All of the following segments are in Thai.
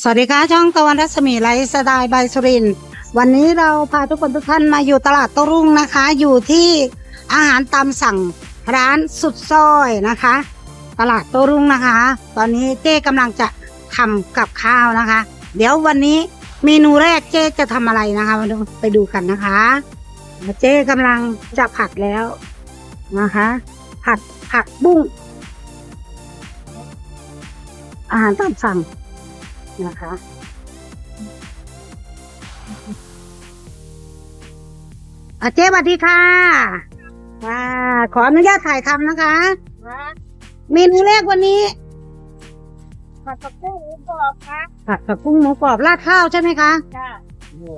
สวัสดีค่ะช่องตะวันรัศมีไลฟ์สไตล์บายสุริน วันนี้เราพาทุกคนทุกท่านมาอยู่ตลาดโตรุ่งนะคะ อยู่ที่อาหารตามสั่งร้านสุดซอยนะคะ ตลาดโตรุ่งนะคะ ตอนนี้เจ๊กำลังจะทำกับข้าวนะคะ เดี๋ยววันนี้เมนูแรกเจ๊จะทำอะไรนะคะมาดูไปดูกันนะคะ เจ๊กำลังจะผัดแล้วนะคะ ผัดผักบุ้งอาหารตามสั่ง นะคะ อาเจ๊สวัสดีค่ะค่ะ ขออนุญาตถ่ายทำนะคะเมนูแรกวันนี้ผัดผักบุ้งหมูกรอบค่ะผัดผักบุ้งหมูกรอบราดข้าวใช่ไหมคะจ้า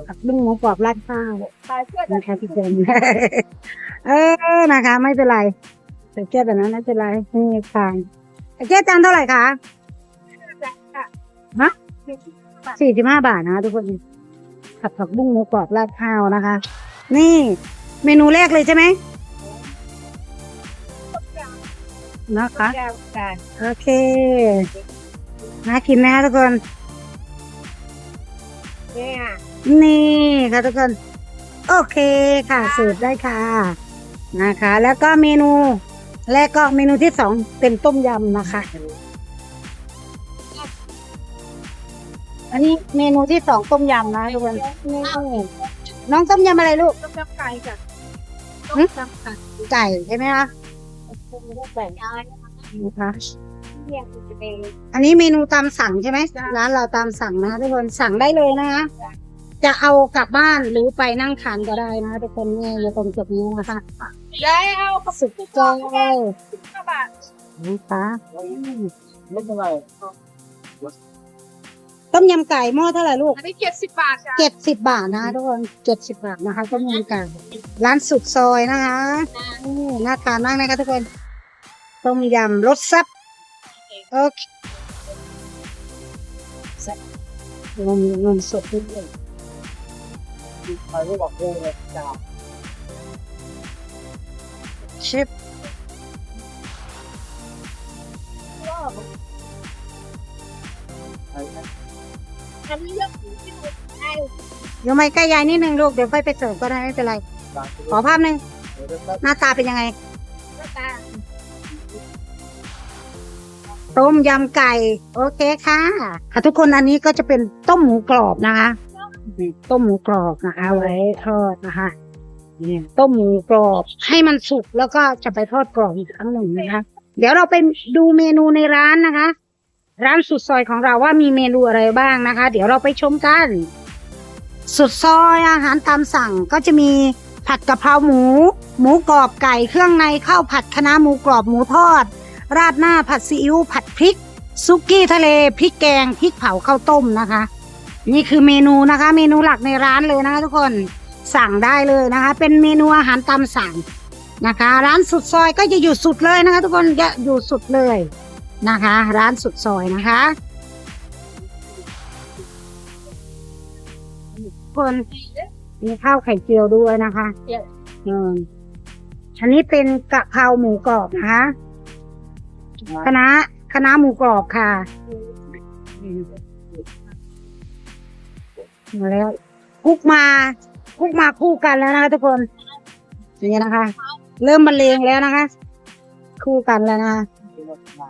ผักบุ้งหมูกรอบราดข้าวขายเสื้อนะคะพี่เจนเออนะคะ ไม่เป็นไรแต่เจ๊แบบนั้นไม่เป็นไรนี่ทานเจ๊จานเท่าไหร่คะค่ะฮะ สี่สิบห้าบาทนะคะทุกคนผัดผักบุ้งหมูกรอบราดข้าวนะคะ นี่เมนูแรกเลยใช่ไหมนะคะแก้วจ้าโอเคน่ากินนะคะทุกคนเนี่ยนี่ค่ะทุกคน โอเคค่ะเสิร์ฟได้ค่ะนะคะ แล้วก็เมนูแรกก็เมนูที่สองเป็นต้มยำนะคะ อันนี้เมนูที่สองต้มยำนะทุกคนนี่น้องต้มยำอะไรลูกต้มยำไก่จ้ะหึต้มยำไก่ไก่ใช่ไหมคะต้มยำไก่นะคะเนี่ยจะเป็นอันนี้เมนูตามสั่งใช่ไหมร้านเราตามสั่งนะคะทุกคนสั่งได้เลยนะคะจะเอากลับบ้านหรือไปนั่งทานก็ได้นะคะทุกคนนี่อยู่ตรงจุดนี้นะคะย้ายเอาผักสุดยอดสิบห้าบาทนะคะไม่เป็นไร ต้มยำไก่หม้อเท่าไหร่ลูกอันนี้เจ็ดสิบบาทจ้ะเจ็ดสิบบาทนะคะทุกคนเจ็ดสิบบาทนะคะต้มยำไก่ร้านสุดซอยนะคะนี่น่าทานมากนะคะทุกคนต้มยำรสแซ่บโอเคนมนมสดนิดเดียวใครไม่บอกเรื่องเลยจ้าเชฟ อันนี้เยอะที่หนูได้เดี๋ยวไม่ใกล้ยายนิดนึงลูกเดี๋ยวค่อยไปเสิร์ฟก็ได้ไม่เป็นไรร้านขอภาพหนึ่งเดี๋ยวจะหน้าตาเป็นยังไง หน้าตาต้มยำไก่โอเคค่ะค่ะ ทุกคนอันนี้ก็จะเป็นต้มหมูกรอบนะคะนี่ต้มหมูกรอบนะคะ ไว้ทอดนะคะเนี่ยต้มหมูกรอบให้มันสุกแล้วก็จะไปทอดกรอบอีกครั้งหนึ่งนะคะ เดี๋ยวเราไปดูเมนูในร้านนะคะ ร้านสุดซอยของเราว่ามีเมนูอะไรบ้างนะคะ เดี๋ยวเราไปชมกัน สุดซอยอาหารตามสั่งก็จะมีผัดกะเพราหมู หมูกรอบไก่เครื่องในข้าวผัดคะน้าหมูกรอบหมูทอด ราดหน้าผัดซีอิ๊วผัดพริกซุกี้ทะเลพริกแกงพริกเผาข้าวต้มนะคะ นี่คือเมนูนะคะ เมนูหลักในร้านเลยนะคะ ทุกคนสั่งได้เลยนะคะ เป็นเมนูอาหารตามสั่งนะคะ ร้านสุดซอยก็จะอยู่สุดเลยนะคะ ทุกคนจะอยู่สุดเลย นะคะ ร้านสุดซอยนะคะทุกคนมีข้าวไข่เจียวด้วยนะคะอืมอันนี้เป็นกะเพราหมูกรอบนะคะคณะคณะหมูกรอบค่ะมาแล้วคุกมาคุกมาคู่กันแล้วนะคะทุกคนอย่างนี้นะคะ เริ่มบรรเลงแล้วนะคะ คู่กันแล้วนะคะ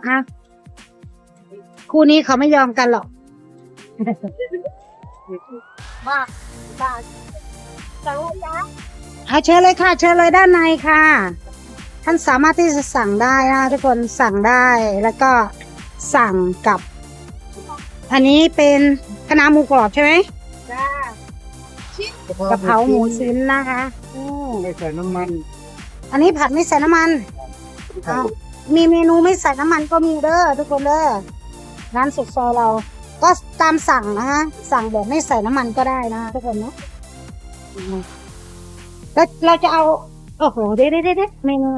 อะ คู่นี้เขาไม่ยอมกันหรอกบาทบาทแต่ว่าจ้าเอาเชิญเลยค่ะ เชิญเลยด้านในค่ะ ท่านสามารถที่จะสั่งได้นะทุกคนสั่งได้แล้วก็สั่งกับ อันนี้เป็นคณะหมูกรอบใช่ไหมจ้ากะเพราหมูชิ้นนะคะอืมไม่ใส่น้ำมัน อันนี้ผัดไม่ใส่น้ำมันอ้าวมีเมนูไม่ใส่น้ำมันก็มีเด้อทุกคนเด้อ ร้านสุดซอยเรา ก็ตามสั่งนะคะสั่งแบบไม่ใส่น้ำมันก็ได้นะทุกคนเนาะแล้วเราจะเอา โอ้โหเด็ดเด็ดเด็ดเมนู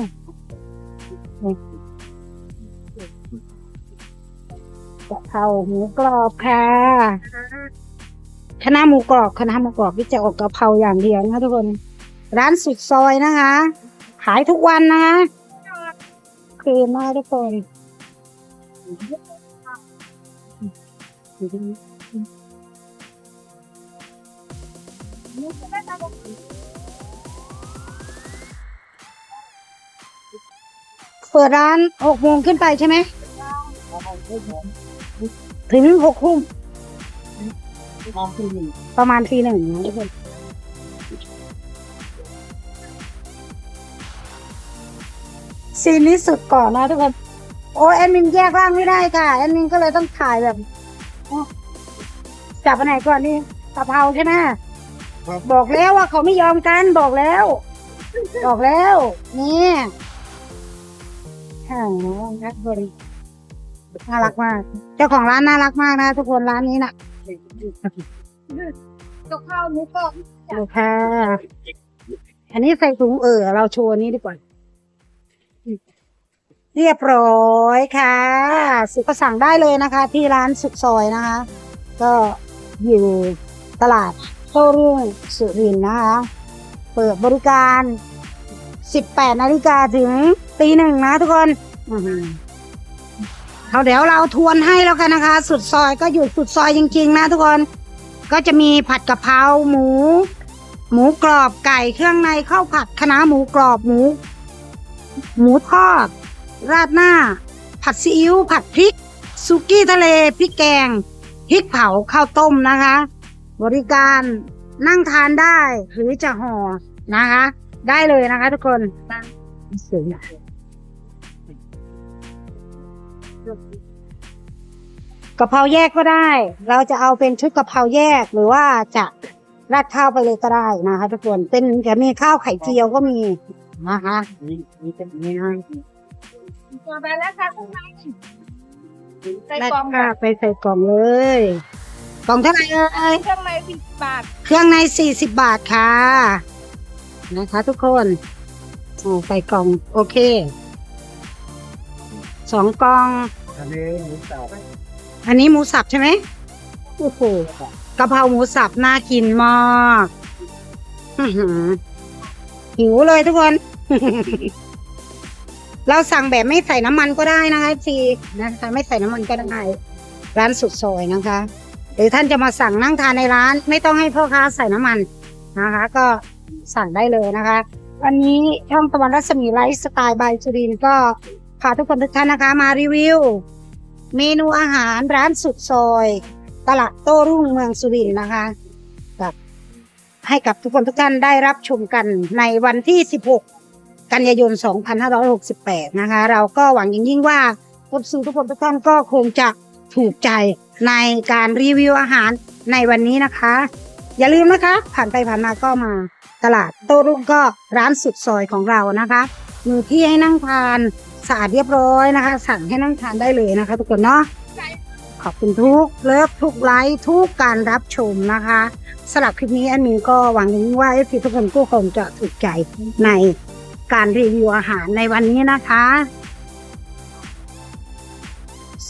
กะเพราหมูกรอบค่ะคณะหมูกรอบคณะหมูกรอบที่จะออกกะเพราอย่างเดียวนะทุกคน ร้านสุดซอยนะคะ ขายทุกวันนะคะคือมากทุกคน เปิดร้านหกโมงขึ้นไปใช่ไหมถึงหกทุ่มประมาณทีหนึ่งนะทุกคนซีนนี้สุดก่อนนะทุกคน โอ้ยแอดมินแยกร่างไม่ได้ค่ะแอดมินก็เลยต้องถ่ายแบบอ๋อจับอันไหนก่อนนี่กะเพราใช่ไหมบอกแล้วว่าเขาไม่ยอมกันบอกแล้ว บอกแล้ว นี่ค่ะนักบริน่ารักมาก เจ้าของร้านน่ารักมากนะทุกคนร้านนี้น่ะกับข้าวหมูกรอบดูค่ะอันนี้ใส่ถุงเออเราโชว์อันนี้ดีกว่า เรียบร้อยค่ะ สุก็สั่งได้เลยนะคะ ที่ร้านสุดซอยนะคะ ก็อยู่ตลาดโต้รุ่งสุรินทร์นะคะ เปิดบริการ 18 นาฬิกาถึงตีหนึ่งนะทุกคนอื้อหือเอาเดี๋ยวเราทวนให้แล้วกันนะคะ สุดซอยก็อยู่สุดซอยจริง ๆ นะทุกคน ก็จะมีผัดกะเพราหมู หมูกรอบไก่เครื่องในข้าวผัดคะน้าหมูกรอบหมู หมูทอด ราดหน้า ผัดซีอิ๊วผัดพริกสุกี้ทะเลพริกแกงพริกเผาข้าวต้มนะคะ บริการนั่งทานได้หรือจะห่อนะคะ ได้เลยนะคะทุกคนสวยอะกะเพราแยกก็ได้ เราจะเอาเป็นชุดกะเพราแยกหรือว่าจะราดข้าวไปเลยก็ได้นะคะทุกคนเป็นจะมีข้าวไข่เจียวก็มีนะคะนี่นี่เป็นนี่นะตั วไปแล้วค่ะข้างในใส่ราดกล่องข้าวไปใส่กล่องเลยกล่องเท่าไหร่เอ่ยเครื่องในสิบบาท เครื่องในสี่สิบบาทค่ะ นะคะทุกคนโอ้ใส่กล่องโอเคสองกล่อง อันนี้หมูสับ อันนี้หมูสับใช่ไหมโอ้โหกะเพราหมูสับน่ากินมากอื้อหือหิวเลยทุกคน เราสั่งแบบไม่ใส่น้ำมันก็ได้นะคะซีนะคะไม่ใส่น้ำมันก็ได้ร้านสุดซอยนะคะ หรือท่านจะมาสั่งนั่งทานในร้านไม่ต้องให้พ่อค้าใส่น้ำมันนะคะ ก็สั่งได้เลยนะคะ วันนี้ช่องตะวันรัศมีไลฟ์สไตล์บายจุรินก็พาทุกคนทุกท่านนะคะมารีวิว เมนูอาหารร้านสุดซอย ตลาดโต้รุ่งเมืองสุรินนะคะกับให้กับทุกคนทุกท่านได้รับชมกันในวันที่ 16 กันยายน 2568 นะคะ เราก็หวังอย่างยิ่งว่าทุกสื่อทุกคนทุกท่านก็คงจะถูกใจในการรีวิวอาหารในวันนี้นะคะ อย่าลืมนะคะ ผ่านไปผ่านมาก็มาตลาดโต้รุ่งก็ร้านสุดซอยของเรานะคะมีที่ให้นั่งทานสะอาดเรียบร้อยนะคะ สั่งให้นั่งทานได้เลยนะคะ ทุกคนเนาะขอบคุณทุกเลิฟทุกไลค์ทุกการรับชมนะคะสำหรับคลิปนี้แอดมินก็หวังอย่างยิ่งว่าเอฟซีทุกคนก็คงจะถูกใจใน การรีวิวอาหารในวันนี้นะคะ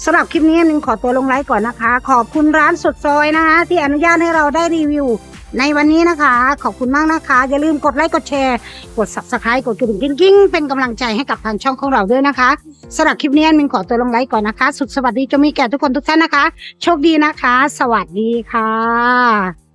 สำหรับคลิปนี้แอดมินขอตัวลงไลค์ก่อนนะคะ ขอบคุณร้านสุดซอยนะคะ ที่อนุญาตให้เราได้รีวิวในวันนี้นะคะ ขอบคุณมากนะคะ อย่าลืมกดไลค์กดแชร์ กด subscribe กดกระดิ่งกิ้งๆ เป็นกำลังใจให้กับทางช่องของเราด้วยนะคะสำหรับคลิปนี้มินขอตัวลงไลค์ก่อนนะคะ สุดสวัสดีจะมีแก่ทุกคนทุกท่านนะคะ โชคดีนะคะ สวัสดีค่ะ